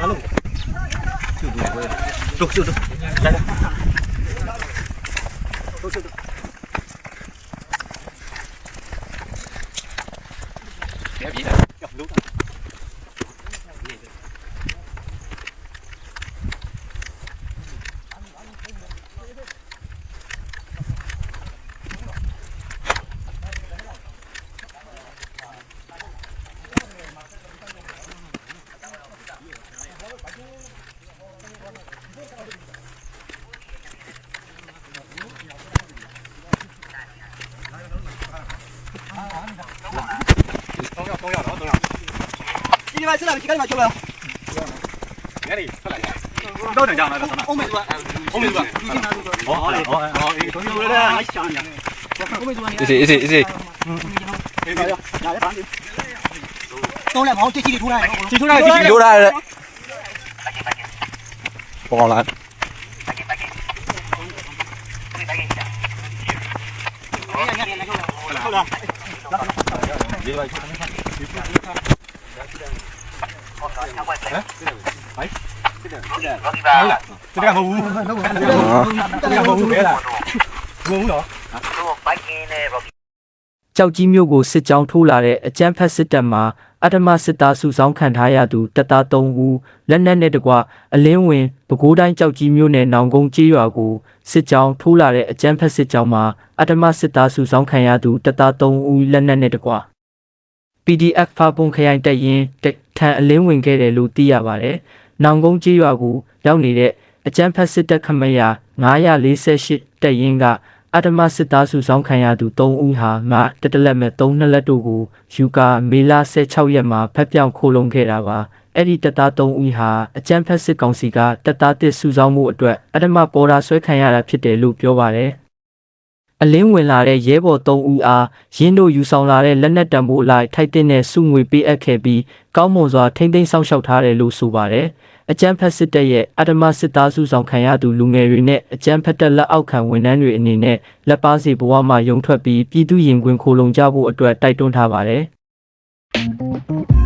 Alo. Chịu đủ rồi. Được, chịu dạ, dạ. được. Đây đây. Được, chịu được. Đẹp gì hả? Gặp lúc ဒီမှာဆက်လာပြီဒီကနေ့မှာကျော်လာငါလေးဆက်လာရတော့တန်ကြမှာပဲဆန္ဒအုံးမေသူကအုံးမေသူကဒီနာသူတော့ဟောဟောဟောဟောအေးတို့ရလားအချမ်းညာအုံးမေသူကနေအေးအေးအေးအေးအေးပါရရပါနေတော့လည်းမောင်းတိတိထိုးရတယ်တိထိုးရတယ်တိထိုးရတယ်ပေါ်လာဟုတ်လားဒီလိုက် က်ကြီးမျိုးကိုစစ်ကြောင်းထိုးလာတဲ့အကြမ်းဖက်စစ်တပ်မှအထမစစ်သားစုဆောင်းခံထားရသူတပ်သား3ဦးလက်နက်နဲ့တကွအလင်းဝင်ပဲခူးတိုင်းကြောက်ကြီးမျိုးနယ်နောင်ကုန်းကျေးရွာကိုစစ်ကြောင်းထိုးလာတဲ့အကြမ်းဖက်စစ်ကြောင်းမှအထမစစ်သားစုဆောင်းခံရသူတပ်သား3ဦးလက်နက်နဲ့တကွ PDF ဖာပုံခရိုင်တက်ရင်တက်ထန်အလင်းဝင်ခဲ့တယ်လို့သိရပါတယ်။နောင်ကုန်းကျေးရွာကိုရောက်နေတဲ့အကြမ်းဖက်စစ်တပ်ခမရ948တက်ရင်ကအတ္တမစစ်သားစုဆောင်းခံရသူ3ဦးဟာငါတက်တလက်မဲ့3နှစ်လက်တို့ကိုယူကာမေလာ16ရက်မှာဖက်ပြောင်ခိုလုံခဲ့တာပါအဲ့ဒီတပ်သား3ဦးဟာအကြမ်းဖက်စစ်ကောင်စီကတပ်သားတစ်စုဆောင်းမှုအတွက်အတ္တမပေါ်တာဆွဲခံရတာဖြစ်တယ်လို့ပြောပါတယ် အလင်းဝင်လာတဲ့ရဲဘော်3ဦးအားရင်းတို့ယူဆောင်လာတဲ့လက်နက်တံပိုးအလိုက်ထိုက်တဲ့နဲ့စုငွေပေးအပ်ခဲ့ပြီးကောင်းမွန်စွာထိမ့်သိမ်းဆောင်ရှောက်ထားတယ်လို့ဆိုပါတယ်အကြမ်းဖက်စစ်တပ်ရဲ့အတ္တမစစ်သားစုဆောင်ခံရသူလူငယ်တွေနဲ့အကြမ်းဖက်တပ်လက်အောက်ခံဝန်ထမ်းတွေအနေနဲ့လက်ပါစီဘဝမှာယုံထွက်ပြီးပြည်သူရင်ခွင်ခိုလုံကြဖို့အတွက်တိုက်တွန်းထားပါတယ်။